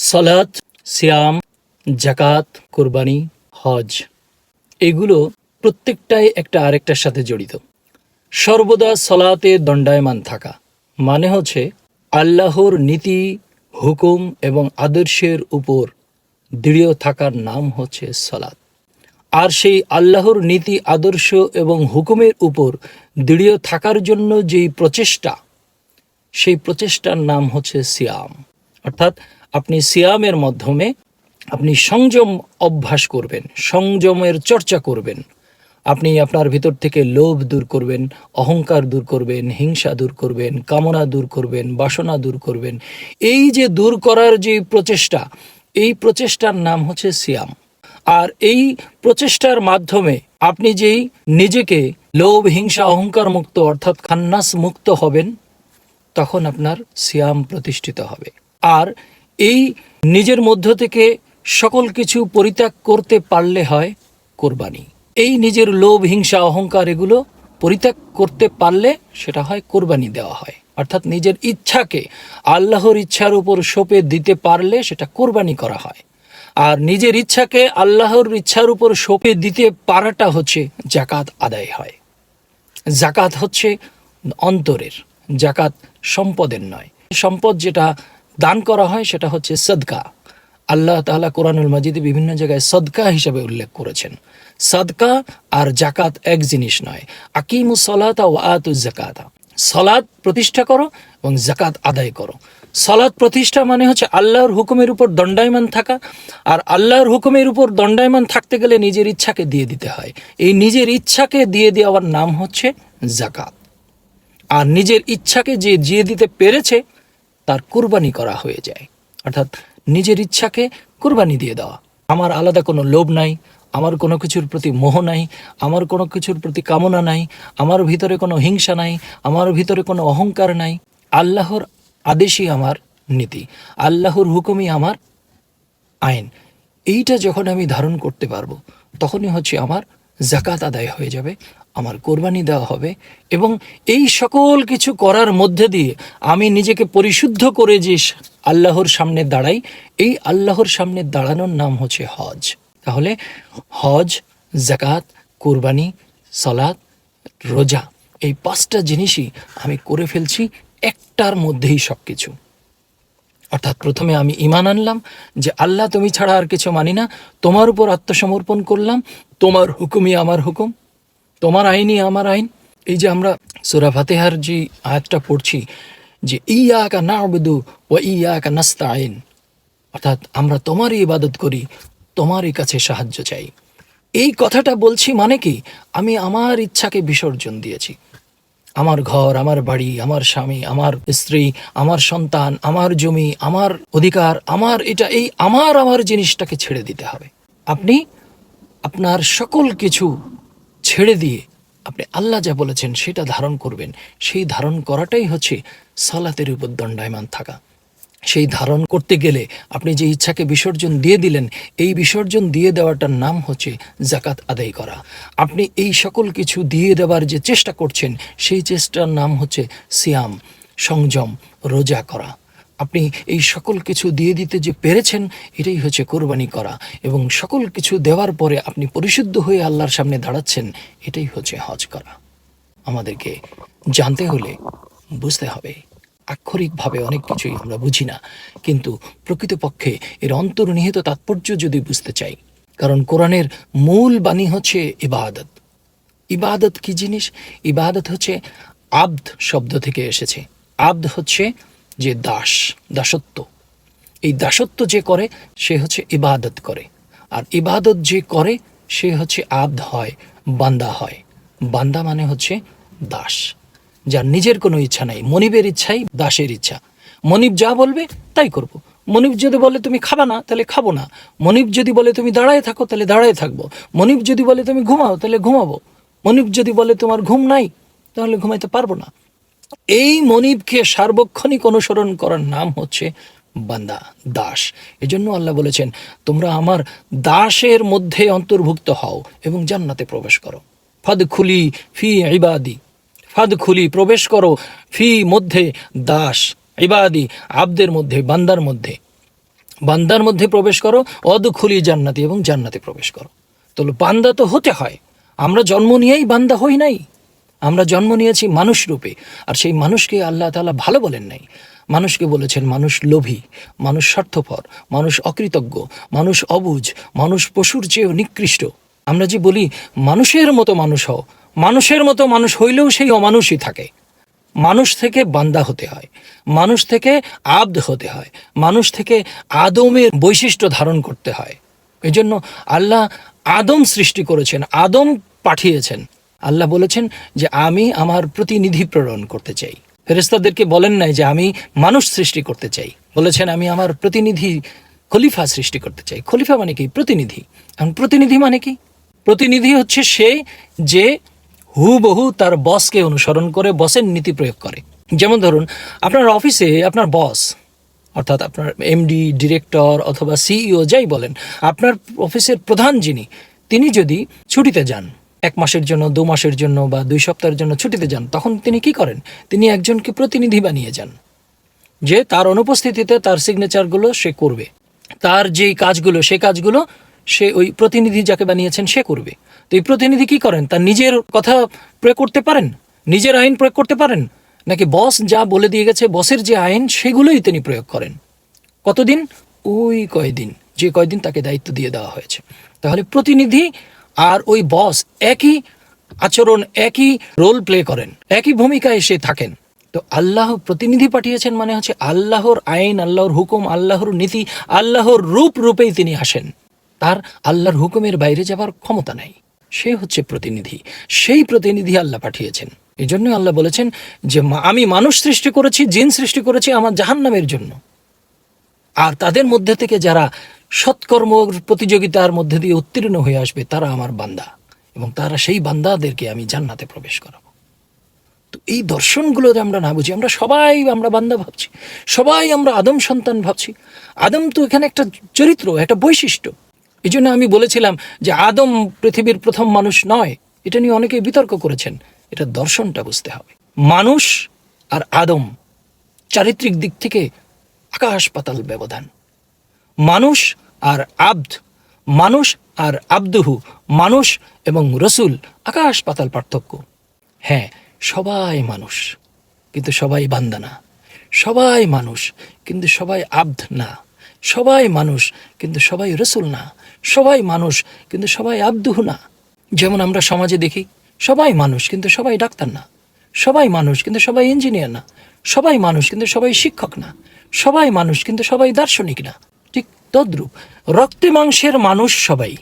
সলাৎ সিয়াম জাকাত কোরবানি, হজ, এগুলো প্রত্যেকটাই একটা আরেকটার সাথে জড়িত। সর্বদা সলাতে দণ্ডায়মান থাকা মানে হচ্ছে আল্লাহর নীতি, হুকুম এবং আদর্শের উপর দৃঢ় থাকার নাম হচ্ছে সলাৎ আর সেই আল্লাহর নীতি, আদর্শ এবং হুকুমের উপর দৃঢ় থাকার জন্য যেই প্রচেষ্টা, সেই প্রচেষ্টার নাম হচ্ছে সিয়াম। অর্থাৎ আপনি সিয়ামের মাধ্যমে আপনি সংযম অভ্যাস করবেন, সংযমের চর্চা করবেন। আপনি আপনার ভিতর থেকে লোভ দূর করবেন, অহংকার দূর করবেন, হিংসা দূর করবেন, কামনা দূর করবেন, বাসনা দূর করবেন। এই যে দূর করার যে প্রচেষ্টা, এই প্রচেষ্টার নাম হচ্ছে সিয়াম। আর এই প্রচেষ্টার মাধ্যমে আপনি যেই নিজেকে লোভ, হিংসা, অহংকার মুক্ত, অর্থাৎ খান্নাস মুক্ত হবেন, তখন আপনার সিয়াম প্রতিষ্ঠিত হবে। আর এই নিজের মধ্য থেকে সকল কিছু পরিত্যাগ করতে পারলে হয় কোরবানি। এই নিজের লোভ, হিংসা, অহংকার এগুলো পরিত্যাগ করতে পারলে সেটা হয় কোরবানি দেওয়া হয়। অর্থাৎ নিজের ইচ্ছাকে আল্লাহর ইচ্ছার উপর সঁপে দিতে পারলে সেটা কোরবানি করা হয়। আর নিজের ইচ্ছাকে আল্লাহর ইচ্ছার উপর সঁপে দিতে পারাটা হচ্ছে জাকাত আদায় হয়। জাকাত হচ্ছে অন্তরের জাকাত সম্পদের নয়। সম্পদ যেটা দান করা হয়, সেটা হচ্ছে সদকা। আল্লাহ তাআলা কোরআনুল মাজিদে বিভিন্ন জায়গায় সদকা হিসাবে উল্লেখ করেছেন। সদকা আর জাকাত এক জিনিস নয়। আকিমু সলাতা ও আতু জাকাতা সলাদ প্রতিষ্ঠা করো এবং জাকাত আদায় করো। সলাদ প্রতিষ্ঠা মানে হচ্ছে আল্লাহর হুকুমের উপর দণ্ডায়মান থাকা আর আল্লাহর হুকুমের উপর দণ্ডায়মান থাকতে গেলে নিজের ইচ্ছাকে দিয়ে দিতে হয়। এই নিজের ইচ্ছাকে দিয়ে দেওয়ার নাম হচ্ছে জাকাত আর নিজের ইচ্ছাকে যে জিয়ে দিতে পেরেছে তার কুরবানি করা হয়ে যায়। অর্থাৎ নিজের ইচ্ছাকে কুরবানি দিয়ে দেওয়া। আমার আলাদা কোনো লোভ নাই, আমার কোনো কিছুর প্রতি মোহ নাই, আমার কোনো কিছুর প্রতি কামনা নাই, আমার ভিতরে কোনো হিংসা নাই, আমার ভিতরে কোনো অহংকার নাই। আল্লাহর আদেশই আমার নীতি, আল্লাহর হুকুমই আমার আইন। এইটা যখন আমি ধারণ করতে পারব, তখনই হচ্ছে আমার জাকাত আদায় হয়ে যাবে আমার কোরবানি দেওয়া হবে এবং এই সকল কিছু করার মধ্যে দিয়ে আমি নিজেকে পরিশুদ্ধ করে যে আল্লাহর সামনে দাঁড়াই, এই আল্লাহর সামনে দাঁড়ানোর নাম হচ্ছে হজ। তাহলে হজ জাকাত কোরবানি সলাৎ রোজা এই পাঁচটা জিনিসই আমি করে ফেলছি, একটার মধ্যেই সব কিছু অর্থাৎ প্রথমে আমি ইমান আনলাম যে আল্লাহ তুমি ছাড়া আর কিছু মানি না, তোমার উপর আত্মসমর্পণ করলাম, তোমার হুকুমই আমার হুকুম। তোমার আইনই আমার আইন। এই যে আমরা সুরা ফাতেহার যে আয়াতটা পড়ছি যে ইয়া কা না আবদু ও ইয়া কা নাস্তা আইন অর্থাৎ আমরা তোমারই ইবাদত করি, তোমারই কাছে সাহায্য চাই। এই কথাটা বলছি মানে কি? আমি আমার ইচ্ছাকে বিসর্জন দিয়েছি। আমার ঘর, আমার বাড়ি, আমার স্বামী, আমার স্ত্রী, আমার সন্তান, আমার জমি, আমার অধিকার, আমার এটা, এই আমার আমার জিনিসটাকে ছেড়ে দিতে হবে। আপনি আপনার সকল কিছু ছেড়ে দিয়ে আপনি আল্লাহ যা বলেছেন সেটা ধারণ করবেন। সেই ধারণ করাটাই হচ্ছে সালাতের উপর দণ্ডায়মান থাকা। সেই ধারণ করতে গেলে আপনি যে ইচ্ছাকে বিসর্জন দিয়ে দিলেন, এই বিসর্জন দিয়ে দেওয়াটার নাম হচ্ছে জাকাত আদায় করা। আপনি এই সকল কিছু দিয়ে দেওয়ার যে চেষ্টা করছেন, সেই চেষ্টার নাম হচ্ছে সিয়াম, সংযম, রোজা করা। আপনি এই সকল কিছু দিয়ে দিতে যে পেরেছেন, এটাই হচ্ছে কোরবানি করা। এবং সকল কিছু দেওয়ার পরে আপনি পরিশুদ্ধ হয়ে আল্লাহর সামনে দাঁড়াচ্ছেন, এটাই হচ্ছে হজ করা। আমাদেরকে জানতে হলে বুঝতে হবে, আক্ষরিকভাবে অনেক কিছুই আমরা বুঝি না, কিন্তু প্রকৃতপক্ষে এর অন্তর্নিহিত তাৎপর্য যদি বুঝতে চাই, কারণ কোরআনের মূল বাণী হচ্ছে ইবাদত। ইবাদত কি জিনিস? ইবাদত হচ্ছে আব্দ শব্দ থেকে এসেছে। আব্দ হচ্ছে যে দাস, দাসত্ব। এই দাসত্ব যে করে, সে হচ্ছে ইবাদত করে। আর ইবাদত যে করে, সে হচ্ছে আব্দ হয়, বান্দা হয়। বান্দা মানে হচ্ছে দাস। যার নিজের কোনো ইচ্ছা নাই, মনিবের ইচ্ছাই দাসের ইচ্ছা। মনিব যা বলবে, তাই করব। মনিব যদি বলে, তুমি খাবা না, তাহলে খাব না। মনিব যদি বলে, তুমি দাঁড়ায় থাকো, তাহলে দাঁড়ায় থাকব। মনিব যদি বলে, তুমি ঘুমাও, তাহলে ঘুমাবো। মনিব যদি বলে, তোমার ঘুম নাই, তাহলে ঘুমাইতে পারব না। এই মনিবকে সার্বক্ষণিক অনুসরণ করার নাম হচ্ছে বান্দা, দাস। এজন্য আল্লাহ বলেছেন, তোমরা আমার দাসের মধ্যে অন্তর্ভুক্ত হও এবং জান্নাতে প্রবেশ করো। ফাদ খুলি ফি ইবাদি ফাদ খুলি প্রবেশ করো ফি মধ্যে দাস, ইবাদি, আব্দের মধ্যে, বান্দার মধ্যে। বান্দার মধ্যে প্রবেশ করো অদ খুলি জান্নাতি এবং জান্নাতে প্রবেশ করো। তো বান্দা তো হতে হয়, আমরা জন্ম নিয়েই বান্দা হই নাই। আমরা জন্ম নিয়েছি মানুষ রূপে, আর সেই মানুষকে আল্লাহ তাআলা ভালো বলেন নাই। মানুষকে বলেছেন মানুষ লোভী, মানুষ স্বার্থপর, মানুষ অকৃতজ্ঞ, মানুষ অবুঝ মানুষ পশুর চেয়েও নিকৃষ্ট। আমরা যে বলি, মানুষের মতো মানুষ হও, মানুষের মতো মানুষ হইলেও সেই অমানুষই থাকে। মানুষ থেকে বান্দা হতে হয়, মানুষ থেকে আব্দ হতে হয়, মানুষ থেকে আদমের বৈশিষ্ট্য ধারণ করতে হয়। এই জন্য আল্লাহ আদম সৃষ্টি করেছেন, আদম পাঠিয়েছেন। আল্লাহ বলেছেন যে আমি আমার প্রতিনিধি প্রেরণ করতে চাই। ফেরেস্তাদেরকে বলেন নাই যে আমি মানুষ সৃষ্টি করতে চাই। বলেছেন, আমি আমার প্রতিনিধি খলিফা সৃষ্টি করতে চাই। খলিফা মানে কি? প্রতিনিধি। এখন প্রতিনিধি মানে কি? প্রতিনিধি হচ্ছে সে যে হুবহু তার বসকে অনুসরণ করে, বসের নীতি প্রয়োগ করে। যেমন ধরুন, আপনার অফিসে আপনার বস, অর্থাৎ আপনার এমডি ডিরেক্টর অথবা সিইও যাই বলেন, আপনার অফিসের প্রধান যিনি, তিনি যদি ছুটিতে যান এক মাসের জন্য, দু মাসের জন্য বা দুই সপ্তাহের জন্য ছুটিতে যান, তখন তিনি কি করেন? তিনি একজনকে প্রতিনিধি বানিয়ে যান, যে তার অনুপস্থিতিতে তার সিগনেচারগুলো সে করবে। তার যেই কাজগুলো, সে কাজগুলো সে ওই প্রতিনিধি যাকে বানিয়েছেন সে করবে। তো এই প্রতিনিধি কি করেন? তার নিজের কথা প্রয়োগ করতে পারেন? নিজের আইন প্রয়োগ করতে পারেন? নাকি বস যা বলে দিয়ে গেছে, বসের যে আইন, সেগুলোই তিনি প্রয়োগ করেন? কতদিন? ওই কয়দিন, যে কয়দিন তাকে দায়িত্ব দিয়ে দেওয়া হয়েছে। তাহলে প্রতিনিধি আর ওই বস একই আচরণ, একই রোল প্লে করেন, একই ভূমিকায় সে থাকেন। তো আল্লাহ প্রতিনিধি পাঠিয়েছেন মানে হচ্ছে আল্লাহর আইন, আল্লাহর হুকুম, আল্লাহর নীতি, আল্লাহর রূপ রূপেই তিনি আসেন। তার আল্লাহর হুকুমের বাইরে যাবার ক্ষমতা নাই। সে হচ্ছে প্রতিনিধি। সেই প্রতিনিধি আল্লাহ পাঠিয়েছেন। এই জন্য আল্লাহ বলেছেন যে আমি মানুষ সৃষ্টি করেছি, জিন সৃষ্টি করেছি আমার জাহান্নামের জন্য। আর তাদের মধ্যে থেকে যারা সৎকর্ম প্রতিযোগিতার মধ্যে দিয়ে উত্তীর্ণ হয়ে আসবে তারা আমার বান্দা এবং তারা সেই বান্দাদেরকে আমি জান্নাতে প্রবেশ করাবো। তো এই দর্শনগুলো আমরা না বুঝি, আমরা সবাই আমরা বান্দা ভাবছি, সবাই আমরা আদম সন্তান ভাবছি। আদম তো এখানে একটা চরিত্র, একটা বৈশিষ্ট্য। এই জন্য আমি বলেছিলাম যে আদম পৃথিবীর প্রথম মানুষ নয়, এটা নিয়ে অনেকে বিতর্ক করেছেন, এটা দর্শনটা বুঝতে হবে। মানুষ আর আদম চারিত্রিক দিক থেকে আকাশ পাতাল ব্যবধান। মানুষ আর আব্দ, মানুষ আর আব্দুহু, মানুষ এবং রসুল আকাশ পাতাল পার্থক্য। হ্যাঁ সবাই মানুষ, কিন্তু সবাই বান্দা না। সবাই মানুষ, কিন্তু সবাই আব্দ না। সবাই মানুষ, কিন্তু সবাই রসুল না। সবাই মানুষ, কিন্তু সবাই আব্দুহু না। যেমন আমরা সমাজে দেখি, সবাই মানুষ, কিন্তু সবাই ডাক্তার না। সবাই মানুষ, কিন্তু সবাই ইঞ্জিনিয়ার না। সবাই মানুষ, কিন্তু সবাই শিক্ষক না। সবাই মানুষ, কিন্তু সবাই দার্শনিক না। তদ্রূপ। রক্তে মাংসের মানুষ সবাই।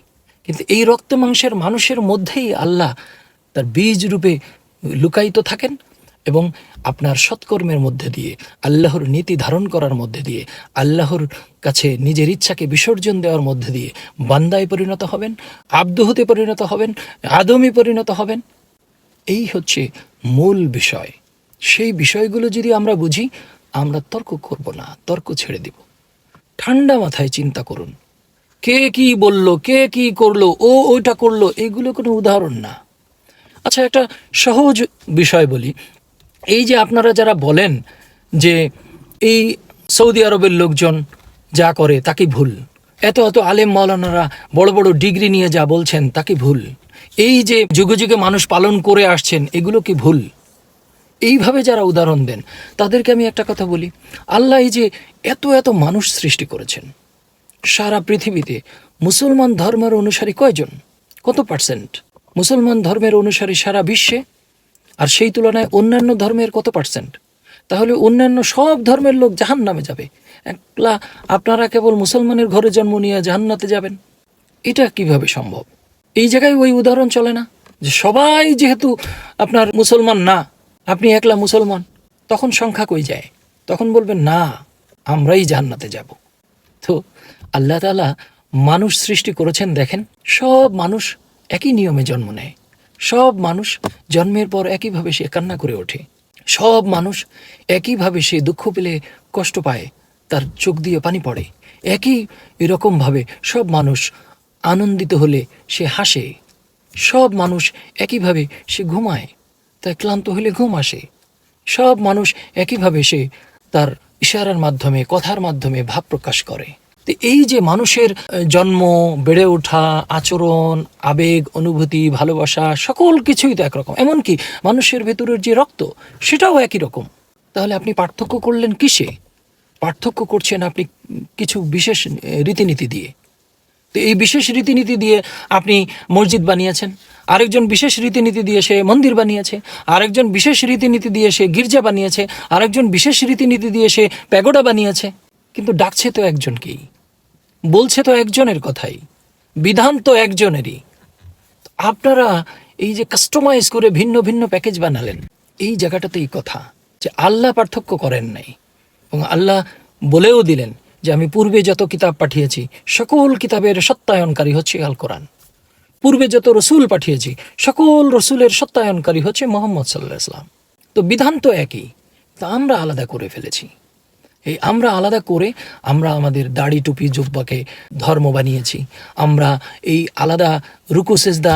কিন্তু এই রক্তে মাংসের মানুষের মধ্যেই আল্লাহ তার বীজ রূপে লুকায়িত থাকেন এবং আপনার সৎকর্মের মধ্যে দিয়ে, আল্লাহর নীতি ধারণ করার মধ্যে দিয়ে, আল্লাহর কাছে নিজের ইচ্ছাকে বিসর্জন দেওয়ার মধ্যে দিয়ে বান্দায় পরিণত হবেন আব্দুহতে পরিণত হবেন, আদমে পরিণত হবেন। এই হচ্ছে মূল বিষয়। সেই বিষয়গুলো যদি আমরা বুঝি, আমরা তর্ক করব না, তর্ক ছেড়ে দিব। ঠান্ডা মাথায় চিন্তা করুন। কে কি বলল, কে কি করল, ও ওইটা করল, এগুলো কোনো উদাহরণ না। আচ্ছা একটা সহজ বিষয় বলি। এই যে আপনারা যারা বলেন যে এই সৌদি আরবের লোকজন যা করে তাকে ভুল, এত এত আলেম মৌলানারা বড় বড় ডিগ্রি নিয়ে যা বলছেন তাকে ভুল, এই যে যুগে যুগে মানুষ পালন করে আসছেন, এগুলো কি ভুল? এইভাবে যারা উদাহরণ দেন, তাদেরকে আমি একটা কথা বলি। আল্লাহ এই যে এত এত মানুষ সৃষ্টি করেছেন, সারা পৃথিবীতে মুসলমান ধর্মের অনুসারী কয়জন? কত পার্সেন্ট? মুসলমান ধর্মের অনুসারী সারা বিশ্বে? আর সেই তুলনায় অন্যান্য ধর্মের কত পার্সেন্ট? তাহলে অন্যান্য সব ধর্মের লোক জাহান নামে যাবে। একলা আপনারা কেবল মুসলমানের ঘরে জন্ম নিয়ে জাহান্নাতে যাবেন। এটা কীভাবে সম্ভব? এই জায়গায় ওই উদাহরণ চলে না? যে সবাই যেহেতু আপনার মুসলমান না আপনি একলা মুসলমান, তখন সংখ্যা কই যায়? তখন বলবেন, না, আমরাই জান্নাতে যাব। তো আল্লাহ তালা মানুষ সৃষ্টি করেছেন, দেখেন, সব মানুষ একই নিয়মে জন্ম নেয়। সব মানুষ জন্মের পর একইভাবে সে কান্না করে ওঠে। সব মানুষ একইভাবে সে দুঃখ পেলে কষ্ট পায়, তার চোখ দিয়ে পানি পড়ে। একই এরকমভাবে সব মানুষ আনন্দিত হলে সে হাসে। সব মানুষ একইভাবে সে ঘুমায়। তাই ক্লান্ত হলে ঘুম আসে। সব মানুষ একইভাবে সে তার ইশারার মাধ্যমে, কথার মাধ্যমে ভাব প্রকাশ করে। তো এই যে মানুষের জন্ম, বেড়ে ওঠা, আচরণ, আবেগ, অনুভূতি, ভালোবাসা, সকল কিছুই তো একরকম। এমনকি মানুষের ভেতরের যে রক্ত, সেটাও একই রকম। তাহলে আপনি পার্থক্য করলেন কিসে? পার্থক্য করছেন আপনি কিছু বিশেষ রীতিনীতি দিয়ে। তো এই বিশেষ রীতিনীতি দিয়ে আপনি মসজিদ বানিয়েছেন? আরেকজন বিশেষ রীতিনীতি দিয়ে সে মন্দির বানিয়েছে, আরেকজন বিশেষ রীতিনীতি দিয়ে সে গির্জা বানিয়েছে, আরেকজন বিশেষ রীতিনীতি দিয়ে সে প্যাগোডা বানিয়েছে। কিন্তু ডাকছে তো একজনকেই, বলছে তো একজনের কথাই, বিধান তো একজনেরই। আপনারা এই যে কাস্টমাইজ করে ভিন্ন ভিন্ন প্যাকেজ বানালেন, এই জায়গাটাতেই কথা যে আল্লাহ পার্থক্য করেন নাই এবং আল্লাহ বলেও দিলেন যে আমি পূর্বে যত কিতাব পাঠিয়েছি, সকল কিতাবের সত্যায়নকারী হচ্ছে আল কোরআন। পূর্বে যত রসুল পাঠিয়েছি, সকল রসুলের সত্যায়নকারী হচ্ছে মোহাম্মদ সাল্লাহ ইসলাম তো বিধান তো একই, তা আমরা আলাদা করে ফেলেছি। এই আমরা আলাদা করে আমরা আমাদের দাড়ি টুপি জুব্বাকে ধর্ম বানিয়েছি। আমরা এই আলাদা রুকু সেজদা,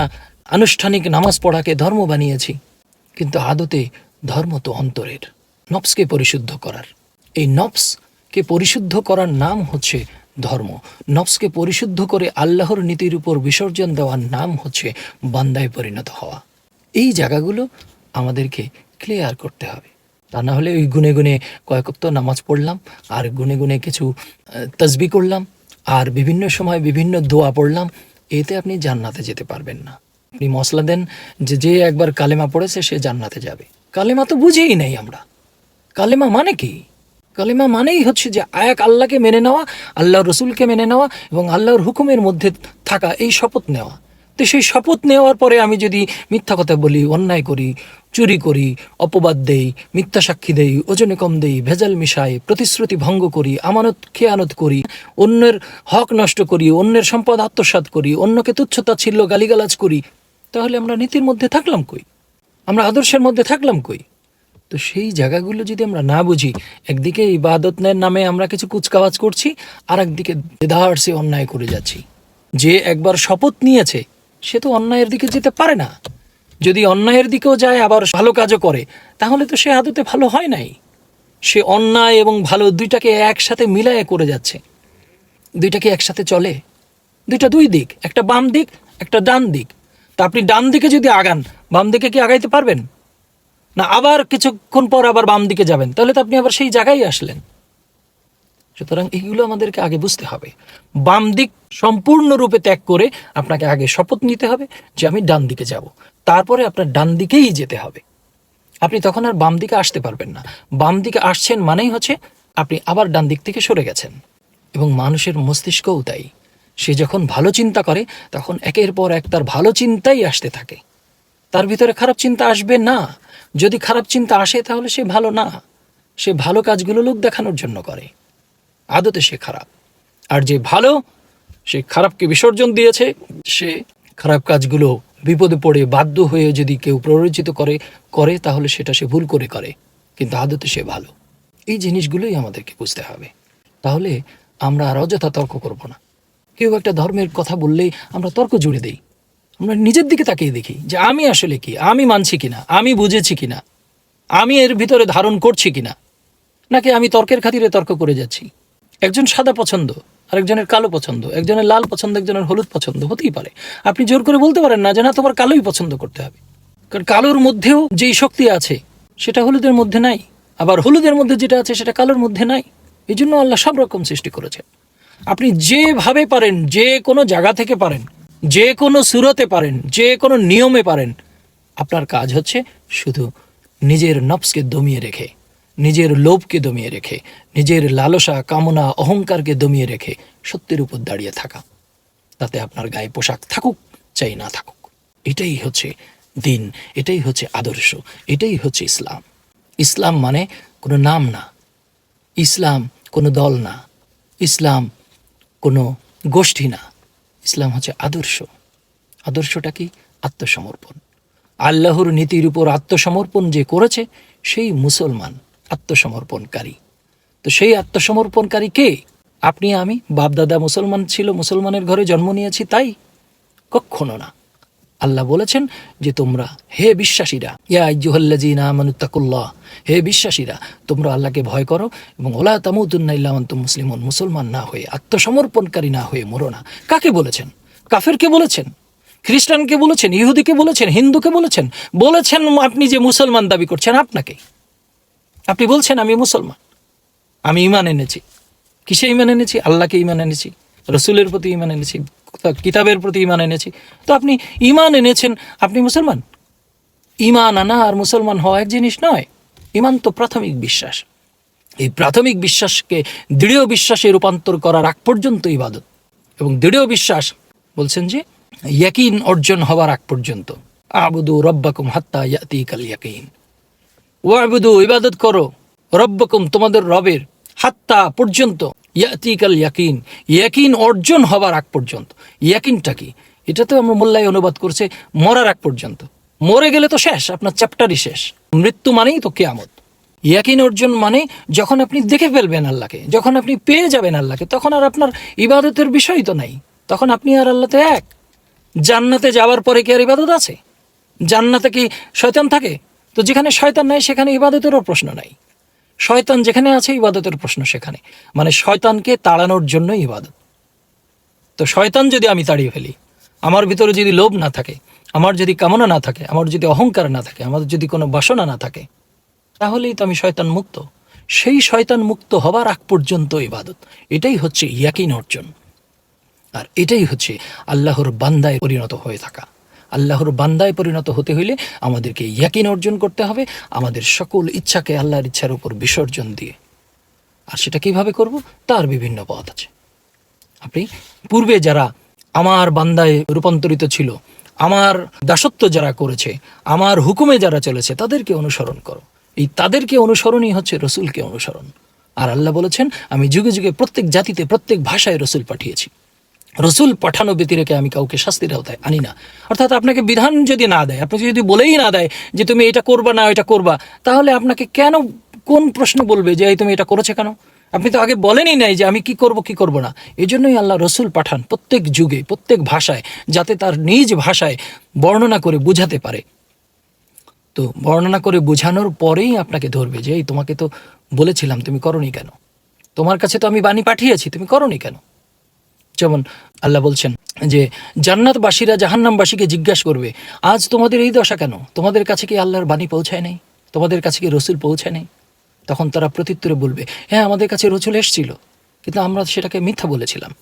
আনুষ্ঠানিক নামাজ পড়াকে ধর্ম বানিয়েছি। কিন্তু আদতে ধর্ম তো অন্তরের নফসকে পরিশুদ্ধ করার। এই নফসকে পরিশুদ্ধ করার নাম হচ্ছে ধর্ম। নফসকে পরিশুদ্ধ করে আল্লাহর নীতির উপর বিসর্জন দেওয়ার নাম হচ্ছে বান্দায় পরিণত হওয়া। এই জায়গাগুলো আমাদেরকে ক্লিয়ার করতে হবে। তা না হলে ওই গুনে গুনে কয়েকক্ত নামাজ পড়লাম, আর গুনে গুনে কিছু তসবি করলাম, আর বিভিন্ন সময় বিভিন্ন দোয়া পড়লাম, এতে আপনি জান্নাতে যেতে পারবেন না। আপনি মশলা দেন যে যে একবার কালেমা পড়েছে সে জান্নাতে যাবে। কালেমা তো বুঝেই নেই আমরা। কালেমা মানে কি? কালেমা মানেই হচ্ছে যে আয়াক আল্লাহকে মেনে নেওয়া, আল্লাহর রসুলকে মেনে নেওয়া এবং আল্লাহর হুকুমের মধ্যে থাকা এই শপথ নেওয়া। তো সেই শপথ নেওয়ার পরে আমি যদি মিথ্যা কথা বলি, অন্যায় করি, চুরি করি, অপবাদ দেই, মিথ্যা সাক্ষী দেই, ওজনে কম দেই, ভেজাল মিশাই, প্রতিশ্রুতি ভঙ্গ করি, আমানত, খেয়ানত করি, অন্যের হক নষ্ট করি, অন্যের সম্পদ আত্মসাৎ করি, অন্যকে তুচ্ছতা ছিল গালিগালাজ করি, তাহলে আমরা নীতির মধ্যে থাকলাম কই? আমরা আদর্শের মধ্যে থাকলাম কই? তো সেই জায়গাগুলো যদি আমরা না বুঝি, একদিকে ইবাদতের নামে আমরা কিছু কুচকাওয়াজ করছি, আর একদিকে সে অন্যায় করে যাচ্ছি। যে একবার শপথ নিয়েছে, সে তো অন্যায়ের দিকে যেতে পারে না। যদি অন্যায়ের দিকেও যায়, আবার ভালো কাজও করে, তাহলে তো সে আদতে ভালো হয় নাই। সে অন্যায় এবং ভালো দুইটাকে একসাথে মিলায়ে করে যাচ্ছে। দুইটাকে একসাথে চলে। দুইটা দুই দিক, একটা বাম দিক, একটা ডান দিক। তা আপনি ডান দিকে যদি আগান, বাম দিকে কি আগাইতে পারবেন? না, আবার কিছুক্ষণ পর আবার বাম দিকে যাবেন। তাহলে তো আপনি আবার সেই জায়গায় আসলেন। সুতরাং এইগুলো আমাদেরকে আগে বুঝতে হবে। বাম দিক সম্পূর্ণরূপে ত্যাগ করে আপনাকে আগে শপথ নিতে হবে যে আমি ডান দিকে যাব। তারপরে আপনার ডান দিকেই যেতে হবে। আপনি তখন আর বাম দিকে আসতে পারবেন না। বাম দিকে আসছেন মানেই হচ্ছে আপনি আবার ডান দিক থেকে সরে গেছেন। এবং মানুষের মস্তিষ্কও তাই। সে যখন ভালো চিন্তা করে, তখন একের পর এক তার ভালো চিন্তাই আসতে থাকে। তার ভিতরে খারাপ চিন্তা আসবে না। যদি খারাপ চিন্তা আসে, তাহলে সে ভালো না। সে ভালো কাজগুলো লোক দেখানোর জন্য করে। আদতে সে খারাপ। আর যে ভালো, সে খারাপকে বিসর্জন দিয়েছে। সে খারাপ কাজগুলো বিপদে পড়ে বাধ্য হয়ে যদি কেউ প্ররোচিত করে করে, তাহলে সেটা সে ভুল করে করে। কিন্তু আদতে সে ভালো। এই জিনিসগুলোই আমাদেরকে বুঝতে হবে। তাহলে আমরা আর অযথা তর্ক করব না। কেউ একটা ধর্মের কথা বললেই আমরা তর্ক জুড়ে দেই। আমরা নিজের দিকে তাকিয়ে দেখি যে আমি আসলে কি, আমি মানছি কিনা, আমি বুঝেছি কিনা, আমি এর ভিতরে ধারণ করছি কিনা, নাকি আমি তর্কের খাতিরে তর্ক করে যাচ্ছি। একজন সাদা পছন্দ, আরেকজনের কালো পছন্দ, একজনের লাল পছন্দ, একজনের হলুদ পছন্দ, হতেই পারে। আপনি জোর করে বলতে পারেন না যে না, তোমার কালোই পছন্দ করতে হবে। কারণ কালোর মধ্যেও যেই শক্তি আছে, সেটা হলুদের মধ্যে নাই। আবার হলুদের মধ্যে যেটা আছে, সেটা কালোর মধ্যে নাই। এই জন্য আল্লাহ সব রকম সৃষ্টি করেছেন। আপনি যেভাবে পারেন, যে কোনো জায়গা থেকে পারেন যে কোনো সুরতে পারেন, যে কোনো নিয়মে পারেন, আপনার কাজ হচ্ছে শুধু নিজের নফসকে দমিয়ে রেখে, নিজের লোভকে দমিয়ে রেখে, নিজের লালসা, কামনা, অহংকারকে দমিয়ে রেখে সত্যের উপর দাঁড়িয়ে থাকা। তাতে আপনার গায়ে পোশাক থাকুক, চাই না থাকুক। এটাই হচ্ছে দিন, এটাই হচ্ছে আদর্শ, এটাই হচ্ছে ইসলাম। ইসলাম মানে কোনো নাম না। ইসলাম কোনো দল না। ইসলাম কোনো গোষ্ঠী না। ইসলাম হচ্ছে আদর্শ। আদর্শটা কি? আত্মসমর্পণ। আল্লাহর নীতির উপর আত্মসমর্পণ যে করেছে, সেই মুসলমান আত্মসমর্পণকারী। তো সেই আত্মসমর্পণকারী কে? আপনি, আমি, বাপদাদা মুসলমান ছিল, মুসলমানের ঘরে জন্ম নিয়েছি, তাই? কখনো না। আল্লাহ বলেছেন যে তোমরা হে বিশ্বাসীরা, ইয়া হে বিশ্বাসীরা, তোমরা আল্লাহকে ভয় করো এবং ওলা তামুতুন্না ইল্লামান্তুম মুসলিমন, মুসলমান না হয়ে, আত্মসমর্পণকারী না হয়ে মরো না। কাকে বলেছেন? কাফেরকে বলেছেন? খ্রিস্টানকে বলেছেন? ইহুদিকে বলেছেন? হিন্দুকে বলেছেন? বলেছেন আপনি যে মুসলমান দাবি করছেন আপনাকে। আপনি বলছেন, আমি মুসলমান। আমি ইমান এনেছি। কিসে ইমান এনেছি? আল্লাহকে ইমান এনেছি? রসুলের প্রতি ইমান এনেছি? কিতাবের প্রতি ইমান এনেছি। তো আপনি ইমান এনেছেন, আপনি মুসলমান? ইমান আনা আর মুসলমান হওয়া এক জিনিস নয়। ইমান তো প্রাথমিক বিশ্বাস। এই প্রাথমিক বিশ্বাসকে দৃঢ় বিশ্বাসে রূপান্তর করার আগ পর্যন্ত ইবাদত। এবং দৃঢ় বিশ্বাস বলছেন যে, ইয়াকিন অর্জন হওয়ার আগ পর্যন্ত। আবুদু রব্বাকুম হাত্তা ইয়াতি কাল ইয়াকিন। ওয়াবুদু, ইবাদত করো। রব্বকুম তোমাদের রবের হাত্তা পর্যন্ত। ইয়াতিকাল ইয়াকিন। ইয়াকিন অর্জন হবার আগ পর্যন্ত। ইয়াকিনটা কি? এটা তো আমরা মোল্লাই অনুবাদ করছে, মরার আগ পর্যন্ত। মরে গেলে তো শেষ, আপনার চ্যাপ্টারই শেষ। মৃত্যু মানেই তো কেয়ামত। ইয়াকিন অর্জন মানে যখন আপনি দেখে ফেলবেন আল্লাহকে, যখন আপনি পেয়ে যাবেন আল্লাহকে, তখন আর আপনার ইবাদতের বিষয় তো নাই। তখন আপনি আর আল্লাহতে এক। জান্নাতে যাওয়ার পরে কি আর ইবাদত আছে? জান্নাতে কি শয়তান থাকে? তো যেখানে শয়তান নাই, সেখানে ইবাদতেরও প্রশ্ন নাই। শয়তান যেখানে আছে, ইবাদতের প্রশ্ন সেখানে। মানে শয়তানকে তাড়ানোর জন্য ইবাদত। তো শয়তান যদি আমি তাড়িয়ে ফেলি, আমার ভিতরে যদি লোভ না থাকে, আমার যদি কামনা না থাকে, আমার যদি অহংকার না থাকে, আমার যদি কোনো বাসনা না থাকে, তাহলেই তো আমি শয়তান মুক্ত। সেই শয়তান মুক্ত হবার আগ পর্যন্ত ইবাদত। এটাই হচ্ছে ইয়াকিন অর্জন। আর এটাই হচ্ছে আল্লাহর বান্দায় পরিণত হয়ে থাকা। আল্লাহর বান্দায় পরিণত হতে হইলে আমাদেরকে ইয়াকিন অর্জন করতে হবে, আমাদের সকল ইচ্ছাকে আল্লাহর ইচ্ছার উপর বিসর্জন দিয়ে। আর সেটা কীভাবে করব? তার বিভিন্ন পথ আছে। আপনি পূর্বে যারা আমার বান্দায় রূপান্তরিত ছিল, আমার দাসত্ব যারা করেছে, আমার হুকুমে যারা চলেছে, তাদেরকে অনুসরণ করো। এই তাদেরকে অনুসরণই হচ্ছে রসুলকে অনুসরণ। আর আল্লাহ বলেছেন, আমি যুগে যুগে প্রত্যেক জাতিতে, প্রত্যেক ভাষায় রসুল পাঠিয়েছি। রসুল পাঠানো ব্যতিরেকে আমি কাউকে শাস্তির আওতায় আনি না। অর্থাৎ আপনাকে বিধান যদি না দেয়, আপনাকে যদি বলেই না দেয় যে তুমি এটা করবা না এটা করবা, তাহলে আপনাকে কেন, কোন প্রশ্ন বলবে যে তুমি এটা করেছে কেন? আপনি তো আগে বলেনই নাই যে, আমি কি করব কি করব না? এই জন্যই আল্লাহ রসুল পাঠান প্রত্যেক যুগে, প্রত্যেক ভাষায়, যাতে তার নিজ ভাষায় বর্ণনা করে বুঝাতে পারে। তো বর্ণনা করে বোঝানোর পরেই আপনাকে ধরবে যে, এই তোমাকে তো বলেছিলাম, তুমি করনি কেন? তোমার কাছে তো আমি বাণী পাঠিয়েছি, তুমি করনি কেন? যেমন আল্লাহ বলছেন যে, জান্নাতবাসীরা জাহান্নামবাসীকে জিজ্ঞাসা করবে, আজ তোমাদের এই দশা কেন? তোমাদের কাছে কি আল্লাহর বাণী পৌঁছায় নাই? তোমাদের কাছে কি রসুল পৌঁছায় নাই? তখন তারা প্রত্যুত্তরে বলবে হ্যাঁ আমাদের কাছে রসুল এসেছিল, কিন্তু আমরা সেটাকে মিথ্যা বলেছিলাম।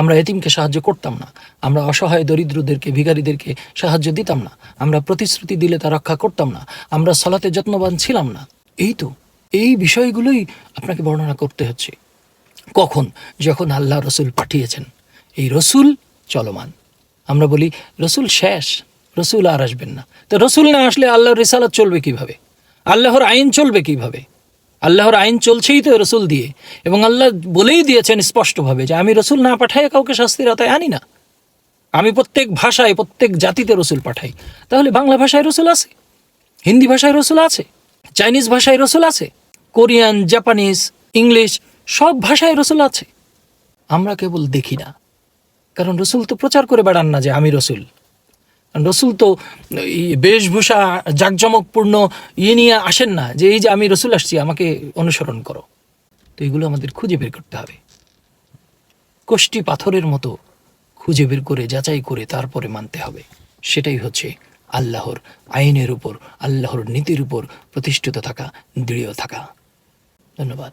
আমরা এতিমকে সাহায্য করতাম না, আমরা অসহায় দরিদ্রদেরকে, ভিখারিদেরকে সাহায্য দিতাম না, আমরা প্রতিশ্রুতি দিলে তা রক্ষা করতাম না, আমরা সলাতে যত্নবান ছিলাম না। এই তো, এই বিষয়গুলোই আপনাকে বর্ণনা করতে হচ্ছে। কখন? যখন আল্লাহ রসুল পাঠিয়েছেন। এই রসুল চলমান। আমরা বলি, রসুল শেষ, রসুল আর আসবেন না। তো রসুল না আসলে আল্লাহর রিসালাত চলবে কীভাবে? আল্লাহর আইন চলবে কীভাবে? আল্লাহর আইন চলছেই তো রসুল দিয়ে। এবং আল্লাহ বলেই দিয়েছেন স্পষ্টভাবে যে, আমি রসুল না পাঠাই কাউকে শাস্তির আতায় আনি না। আমি প্রত্যেক ভাষায়, প্রত্যেক জাতিতে রসুল পাঠাই। তাহলে বাংলা ভাষায় রসুল আছে? হিন্দি ভাষায় রসুল আছে? চাইনিজ ভাষায় রসুল আছে? কোরিয়ান, জাপানিজ, ইংলিশ সব ভাষায় রসুল আছে। আমরা কেবল দেখি না। কারণ রসুল তো প্রচার করে বেড়ান না যে আমি রসুল। রসুল তো বেশভূষা, জাঁকজমকপূর্ণ ইয়ে নিয়ে আসেন না যে এই যে আমি রসুল আসছি, আমাকে অনুসরণ করো। তো এগুলো আমাদের খুঁজে বের করতে হবে। কোষ্টি পাথরের মতো খুঁজে বের করে, যাচাই করে তারপরে মানতে হবে। সেটাই হচ্ছে আল্লাহর আইনের উপর, আল্লাহর নীতির উপর প্রতিষ্ঠিত থাকা, দৃঢ় থাকা। ধন্যবাদ।